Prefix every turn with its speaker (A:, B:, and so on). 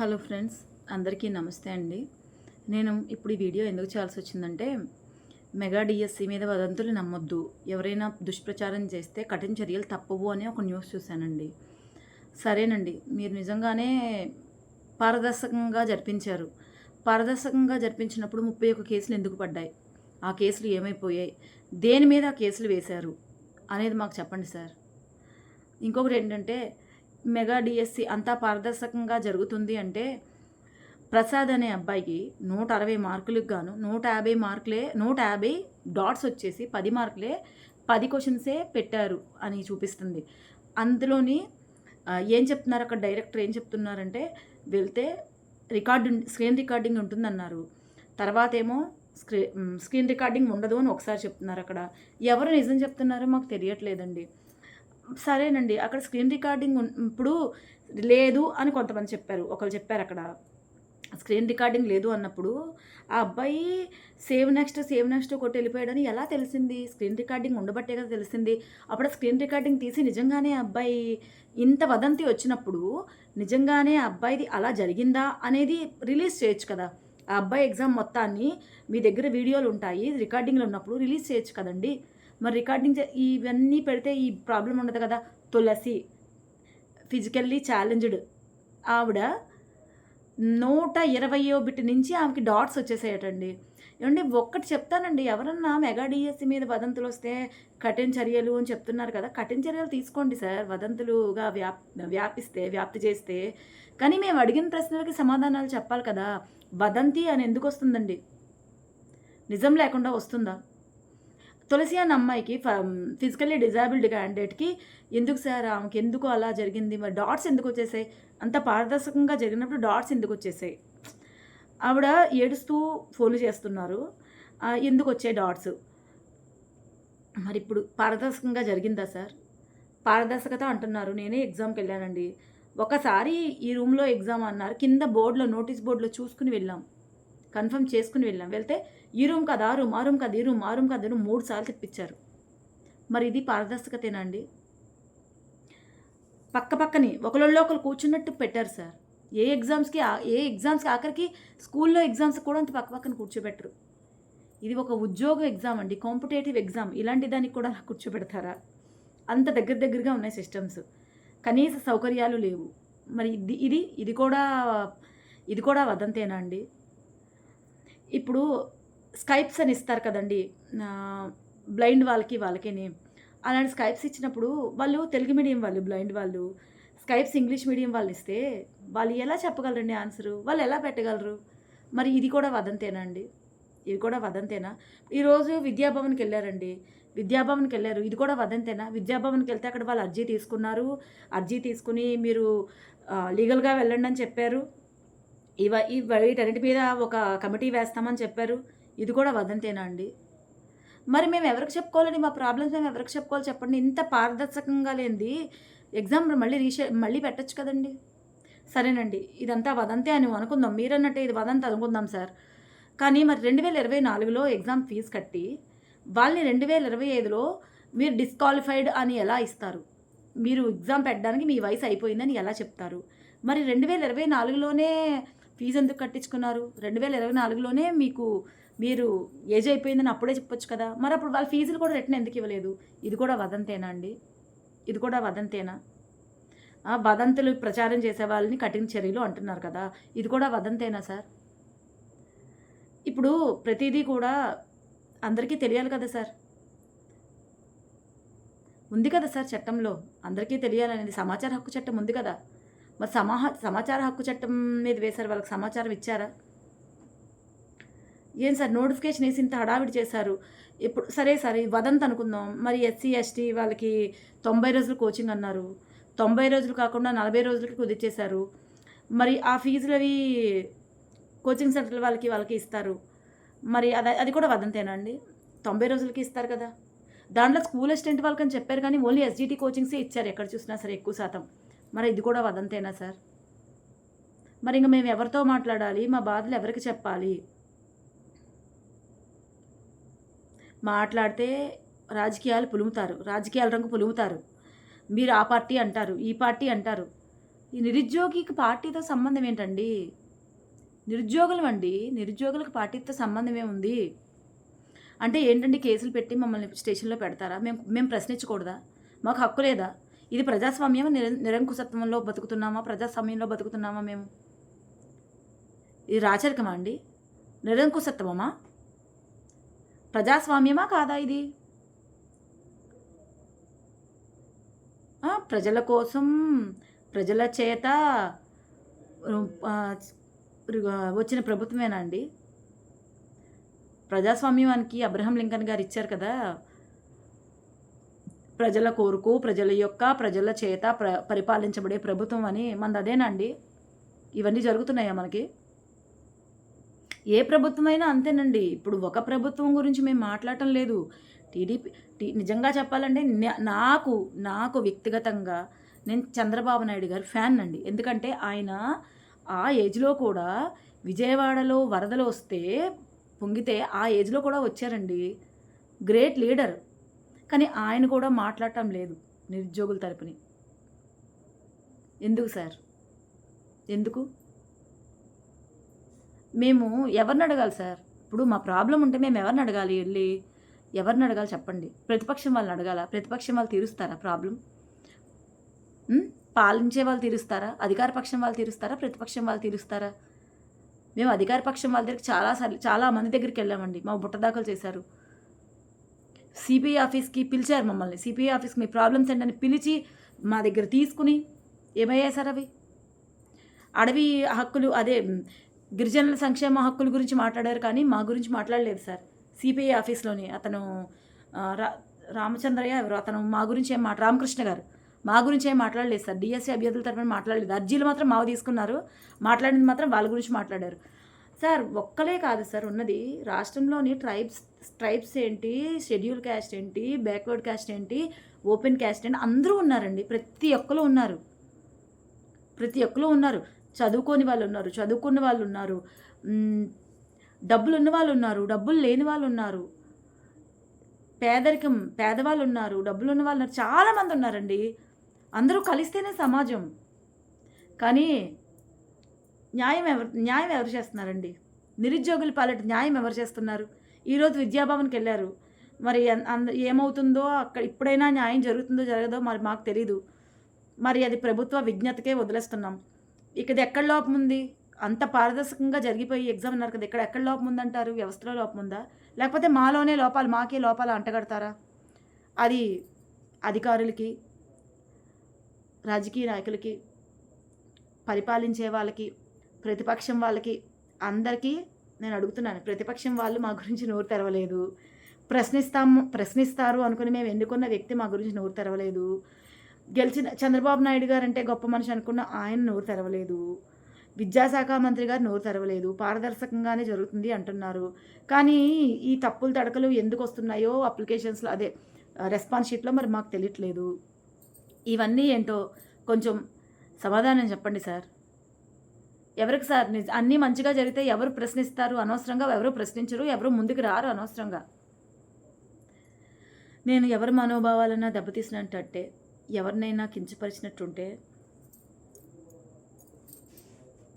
A: Hello friends అందరికీ నమస్తే అండి. నేను ఇప్పుడు ఈ వీడియో ఎందుకు చేయాల్సి వచ్చిందంటే మెగా డిఎస్సి మీద వదంతులు నమ్మొద్దు. ఎవరైనా దుష్ప్రచారం చేస్తే కఠిన చర్యలు తప్పవు అని ఒక న్యూస్ చూశానండి. సరేనండి మీరు నిజంగానే పారదర్శకంగా జరిపించారు. పారదర్శకంగా జరిపించినప్పుడు ముప్పై ఒక కేసులు ఎందుకు పడ్డాయి? ఆ కేసులు ఏమైపోయాయి? దేని మీద ఆ కేసులు వేశారు? అనేది మాకు చెప్పండి సార్. ఇంకొకటి ఏంటంటే మెగా డిఎస్సి అంతా పారదర్శకంగా జరుగుతుంది అంటే ప్రసాద్ అనే అబ్బాయికి నూట అరవై మార్కులకు గాను నూట యాభై మార్కులే నూట యాభై డాట్స్ వచ్చేసి పది మార్కులే పది క్వశ్చన్సే పెట్టారు అని చూపిస్తుంది. అందులోని ఏం చెప్తున్నారు? అక్కడ డైరెక్టర్ ఏం చెప్తున్నారంటే వెళ్తే రికార్డు స్క్రీన్ రికార్డింగ్ ఉంటుందన్నారు. తర్వాత ఏమో స్క్రీ స్క్రీన్ రికార్డింగ్ ఉండదు అని ఒకసారి చెప్తున్నారు అక్కడ. ఎవరు నిజం చెప్తున్నారో మాకు తెలియట్లేదండి. సరేనండి అక్కడ స్క్రీన్ రికార్డింగ్ ఇప్పుడు లేదు అని కొంతమంది చెప్పారు. ఒకరు చెప్పారు అక్కడ స్క్రీన్ రికార్డింగ్ లేదు అన్నప్పుడు ఆ అబ్బాయి సేవ్ నెక్స్ట్ సేవ్ నెక్స్ట్ కొట్టి వెళ్ళిపోయాడని ఎలా తెలిసింది? స్క్రీన్ రికార్డింగ్ ఉండబట్టే కదా తెలిసింది. అప్పుడు స్క్రీన్ రికార్డింగ్ తీసి నిజంగానే ఆ అబ్బాయి ఇంత వదంతి వచ్చినప్పుడు నిజంగానే ఆ అబ్బాయిది అలా జరిగిందా అనేది రిలీజ్ చేయొచ్చు కదా. ఆ అబ్బాయి ఎగ్జామ్ మొత్తాన్ని మీ దగ్గర వీడియోలు ఉంటాయి రికార్డింగ్లో ఉన్నప్పుడు రిలీజ్ చేయొచ్చు కదండి. మరి రికార్డింగ్ ఇవన్నీ పెడితే ఈ ప్రాబ్లం ఉండదు కదా? తులసి. ఫిజికల్లీ ఛాలెంజ్డ్ ఆవిడ నూట ఇరవయో బిట్ నుంచి ఆమెకి డాట్స్ వచ్చేసాయటండి. ఏమండి ఒక్కటి చెప్తానండి. ఎవరన్నా మెగా డిఎస్సి మీద వదంతులు వస్తే కఠిన చర్యలు అని చెప్తున్నారు కదా? కఠిన చర్యలు తీసుకోండి సార్. వదంతులుగా వ్యాప్ వ్యాపిస్తే వ్యాప్తి చేస్తే. కానీ మేము అడిగిన ప్రశ్నలకి సమాధానాలు చెప్పాలి కదా? వదంతి అని ఎందుకు వస్తుందండి? నిజం లేకుండా వస్తుందా? తులసి అనే అమ్మాయికి ఫిజికల్లీ డిజాబిల్డ్ క్యాండిడేట్కి ఎందుకు సార్ ఆమెకి ఎందుకు అలా జరిగింది? మరి డాట్స్ ఎందుకు వచ్చేసాయి? అంత పారదర్శకంగా జరిగినప్పుడు డాట్స్ ఎందుకు వచ్చేసాయి? ఆవిడ ఏడుస్తూ ఫోన్లు చేస్తున్నారు. ఎందుకు వచ్చాయి డాట్స్ మరి ఇప్పుడు పారదర్శకంగా జరిగిందా సార్? పారదర్శకత అంటున్నారు. నేనే ఎగ్జామ్కి వెళ్ళానండి. ఒకసారి ఈ రూమ్లో ఎగ్జామ్ అన్నారు. కింద బోర్డులో నోటీస్ బోర్డులో చూసుకుని వెళ్ళాం. కన్ఫర్మ్ చేసుకుని వెళ్ళాం. వెళ్తే ఈ రూమ్ కాదు ఆ రూమ్ ఆ రూమ్ కాదు ఈ రూమ్ ఆ రూమ్ కాదు రూమ్ మూడు సార్లు తెప్పించారు. మరి ఇది పారదర్శకతేనా అండి? పక్క పక్కని ఒకళ్ళల్లో ఒకరు కూర్చున్నట్టు పెట్టారు సార్. ఏ ఎగ్జామ్స్కి ఏ ఎగ్జామ్స్కి ఆఖరికి స్కూల్లో ఎగ్జామ్స్ కూడా అంత పక్క పక్కన కూర్చోబెట్టరు. ఇది ఒక ఉద్యోగ ఎగ్జామ్ అండి కాంపిటేటివ్ ఎగ్జామ్. ఇలాంటి దానికి కూడా కూర్చోబెడతారా? అంత దగ్గర దగ్గరగా ఉన్నాయి సిస్టమ్స్. కనీస సౌకర్యాలు లేవు. మరి ఇది ఇది ఇది కూడా ఇది కూడా వదంతేనా అండి? ఇప్పుడు స్కైప్స్ అని ఇస్తారు కదండి బ్లైండ్ వాళ్ళకి వాళ్ళకిని. అలాంటి స్కైప్స్ ఇచ్చినప్పుడు వాళ్ళు తెలుగు మీడియం వాళ్ళు బ్లైండ్ వాళ్ళు స్కైప్స్ ఇంగ్లీష్ మీడియం వాళ్ళు ఇస్తే వాళ్ళు ఎలా చెప్పగలరండి ఆన్సరు? వాళ్ళు ఎలా పెట్టగలరు? మరి ఇది కూడా వదంతేనా అండి? ఇది కూడా వదంతేనా? ఈరోజు విద్యాభవన్కి వెళ్ళారండి. విద్యాభవన్కి వెళ్ళారు. ఇది కూడా వదంతేనా? విద్యాభవన్కి వెళ్తే అక్కడ వాళ్ళు అర్జీ తీసుకున్నారు. అర్జీ తీసుకుని మీరు లీగల్గా వెళ్ళండి అని చెప్పారు. ఇవ ఈ వీటన్నిటి మీద ఒక కమిటీ వేస్తామని చెప్పారు. ఇది కూడా వదంతేనా అండి? మరి మేము ఎవరికి చెప్పుకోవాలండి? మా ప్రాబ్లమ్స్ మేము ఎవరికి చెప్పుకోవాలి చెప్పండి. ఇంత పారదర్శకంగా లేనిది ఎగ్జామ్ మళ్ళీ రీషే మళ్ళీ పెట్టచ్చు కదండి? సరేనండి. ఇదంతా వదంతే అని అనుకుందాం. మీరన్నట్టే ఇది వదంత అనుకుందాం సార్. కానీ మరి రెండు వేల ఇరవై నాలుగులో ఎగ్జామ్ ఫీజు కట్టి వాళ్ళని రెండు వేల ఇరవై ఐదులో మీరు డిస్క్వాలిఫైడ్ అని ఎలా ఇస్తారు? మీరు ఎగ్జామ్ పెట్టడానికి మీ వయసు అయిపోయిందని ఎలా చెప్తారు? మరి రెండు వేల ఇరవై నాలుగులోనే ఫీజు ఎందుకు కట్టించుకున్నారు? రెండు వేల ఇరవై నాలుగులోనే మీకు మీరు ఏజ్ అయిపోయిందని అప్పుడే చెప్పొచ్చు కదా. మరి అప్పుడు వాళ్ళ ఫీజులు కూడా రిటర్న్ ఎందుకు ఇవ్వలేదు? ఇది కూడా వదంతేనా అండి? ఇది కూడా వదంతేనా? ఆ, వదంతులు ప్రచారం చేసే వాళ్ళని కఠిన చర్యలు అంటున్నారు కదా. ఇది కూడా వదంతేనా సార్? ఇప్పుడు ప్రతిదీ కూడా అందరికీ తెలియాలి కదా సార్. ఉంది కదా సార్ చట్టంలో. అందరికీ తెలియాలనేది సమాచార హక్కు చట్టం ఉంది కదా. మరి సమాహ సమాచార హక్కు చట్టం మీద వేశారు వాళ్ళకి సమాచారం ఇచ్చారా? ఏం సార్ నోటిఫికేషన్ వేసి ఇంత హడావిడి చేశారు. ఇప్పుడు సరే సరే వదంత అనుకుందాం. మరి ఎస్సీ ఎస్టీ వాళ్ళకి తొంభై రోజులు కోచింగ్ అన్నారు. తొంభై రోజులు కాకుండా నలభై రోజులకి కుదిర్చేశారు మరి ఆ ఫీజులు అవి కోచింగ్ సెంటర్ వాళ్ళకి వాళ్ళకి ఇస్తారు. మరి అది అది కూడా వదంతేనా అండి? తొంభై రోజులకి ఇస్తారు కదా. దాంట్లో స్కూల్ అసిస్టెంట్ వాళ్ళకి అని చెప్పారు కానీ ఓన్లీ ఎస్జిటి కోచింగ్సే ఇచ్చారు ఎక్కడ చూసినా సరే ఎక్కువ శాతం. మరి ఇది కూడా వదంతేనా సార్? మరి ఇంక మేము ఎవరితో మాట్లాడాలి? మా బాధలు ఎవరికి చెప్పాలి? మాట్లాడితే రాజకీయాలు పులుముతారు. రాజకీయాల రంగు పులుముతారు. మీరు ఆ పార్టీ అంటారు ఈ పార్టీ అంటారు. ఈ నిరుద్యోగికి పార్టీతో సంబంధం ఏంటండి? నిరుద్యోగులం అండి. నిరుద్యోగులకు పార్టీతో సంబంధం ఏముంది? అంటే ఏంటండి కేసులు పెట్టి మమ్మల్ని స్టేషన్లో పెడతారా? మేము మేము ప్రశ్నించకూడదా? మాకు హక్కు లేదా? ఇది ప్రజాస్వామ్యం నిర నిరంకుశత్వంలో బతుకుతున్నామా? ప్రజాస్వామ్యంలో బతుకుతున్నామా మేము? ఇది రాచరికమా అండి? నిరంకుశత్వమా? ప్రజాస్వామ్యమా కాదా ఇది? ప్రజల కోసం ప్రజల చేత వచ్చిన ప్రభుత్వమేనా అండి? ప్రజాస్వామ్యానికి అబ్రహం లింకన్ గారు ఇచ్చారు కదా ప్రజల కోరుకు ప్రజల యొక్క ప్రజల చేత ప్ర పరిపాలించబడే ప్రభుత్వం అని మనది అదేనండి ఇవన్నీ జరుగుతున్నాయా మనకి? ఏ ప్రభుత్వమైనా అంతేనండి. ఇప్పుడు ఒక ప్రభుత్వం గురించి మేము మాట్లాడటం లేదు. టీడీపీ టీ నిజంగా చెప్పాలంటే నాకు నాకు వ్యక్తిగతంగా నేను చంద్రబాబు నాయుడు గారి ఫ్యాన్ అండి ఎందుకంటే ఆయన ఆ ఏజ్లో కూడా విజయవాడలో వరదలు వస్తే పొంగితే ఆ ఏజ్లో కూడా వచ్చారండి. Great leader. కానీ ఆయన కూడా మాట్లాడటం లేదు నిరుద్యోగుల తరపుని. ఎందుకు సార్? ఎందుకు? మేము ఎవరిని అడగాలి సార్? ఇప్పుడు మా ప్రాబ్లం ఉంటే మేము ఎవరిని అడగాలి వెళ్ళి? ఎవరిని అడగాలి చెప్పండి. ప్రతిపక్షం వాళ్ళని అడగాల? ప్రతిపక్షం వాళ్ళు తీరుస్తారా ప్రాబ్లం? పాలించే వాళ్ళు తీరుస్తారా? అధికార పక్షం వాళ్ళు తీరుస్తారా? ప్రతిపక్షం వాళ్ళు తీరుస్తారా? మేము అధికార పక్షం వాళ్ళ దగ్గరికి చాలాసార్లు చాలా మంది దగ్గరికి వెళ్ళామండి. మా బుట్టదాఖలు చేశారు. సిపిఐ ఆఫీస్కి పిలిచారు మమ్మల్ని. సిపిఐ ఆఫీస్కి మీ ప్రాబ్లమ్స్ ఏంటని పిలిచి మా దగ్గర తీసుకుని ఏమయ్యాయి సార్ అవి? అడవి హక్కులు అదే గిరిజనుల సంక్షేమ హక్కుల గురించి మాట్లాడారు కానీ మా గురించి మాట్లాడలేదు సార్. సిపిఐ ఆఫీస్లోని అతను రా రామచంద్రయ్య ఎవరు అతను మా గురించి ఏం మాట రామకృష్ణ గారు. మా గురించి ఏం మాట్లాడలేదు సార్. డిఎస్సీ అభ్యర్థుల తరఫున మాట్లాడలేదు. అర్జీలు మాత్రం మావి తీసుకున్నారు. మాట్లాడింది మాత్రం వాళ్ళ గురించి మాట్లాడారు. సార్ ఒక్కలే కాదు సార్ ఉన్నది. రాష్ట్రంలోని ట్రైబ్స్ ట్రైబ్స్ ఏంటి షెడ్యూల్ క్యాస్ట్ ఏంటి బ్యాక్వర్డ్ క్యాస్ట్ ఏంటి ఓపెన్ క్యాస్ట్ ఏంటి అందరూ ఉన్నారండి. ప్రతి ఒక్కరు ఉన్నారు. ప్రతి ఒక్కరు ఉన్నారు. చదువుకోని వాళ్ళు ఉన్నారు చదువుకున్న వాళ్ళు ఉన్నారు. డబ్బులు ఉన్న వాళ్ళు ఉన్నారు డబ్బులు లేని వాళ్ళు ఉన్నారు. పేదరికం పేదవాళ్ళు ఉన్నారు డబ్బులు ఉన్న వాళ్ళు ఉన్నారు. చాలామంది ఉన్నారండి. అందరూ కలిస్తేనే సమాజం. కానీ న్యాయం ఎవరు న్యాయం ఎవరు చేస్తున్నారండి? నిరుద్యోగుల పాలట న్యాయం ఎవరు చేస్తున్నారు? ఈరోజు విద్యాభవన్కి వెళ్ళారు. మరి అంద ఏమవుతుందో అక్కడ ఇప్పుడైనా న్యాయం జరుగుతుందో జరగదో మరి మాకు తెలీదు. మరి అది ప్రభుత్వ విజ్ఞతకే వదిలేస్తున్నాం. ఇక్కడ ఎక్కడ లోపం ఉంది? అంత పారదర్శకంగా జరిగిపోయి ఎగ్జామ్ అన్నారు కదా ఇక్కడ ఎక్కడ లోపం ఉందంటారు? వ్యవస్థలో లోపం ఉందా? లేకపోతే మాలోనే లోపాలు మాకే లోపాలు అంటగడతారా? అది అధికారులకి రాజకీయ నాయకులకి పరిపాలించే వాళ్ళకి ప్రతిపక్షం వాళ్ళకి అందరికీ నేను అడుగుతున్నాను ప్రతిపక్షం వాళ్ళు మా గురించి నోరు తెరవలేదు. ప్రశ్నిస్తాము ప్రశ్నిస్తారు అనుకుని మేము ఎన్నుకున్న వ్యక్తి మా గురించి నోరు తెరవలేదు. గెలిచిన చంద్రబాబు నాయుడు గారు అంటే గొప్ప మనిషి అనుకున్న ఆయన నోరు తెరవలేదు. విద్యాశాఖ మంత్రి గారు నోరు తెరవలేదు. పారదర్శకంగానే జరుగుతుంది అంటున్నారు. కానీ ఈ తప్పులు తడకలు ఎందుకు వస్తున్నాయో అప్లికేషన్స్లో అదే రెస్పాన్స్ షీట్లో మరి మాకు తెలియట్లేదు. ఇవన్నీ ఏంటో కొంచెం సమాధానం చెప్పండి సార్. ఎవరికి సార్ నిజ అన్నీ మంచిగా జరిగితే ఎవరు ప్రశ్నిస్తారు అనవసరంగా ఎవరు ప్రశ్నించరు ఎవరు ముందుకు రారు అనవసరంగా. నేను ఎవరి మనోభావాలన్నా దెబ్బతీసినట్టే ఎవరినైనా కించపరిచినట్టుంటే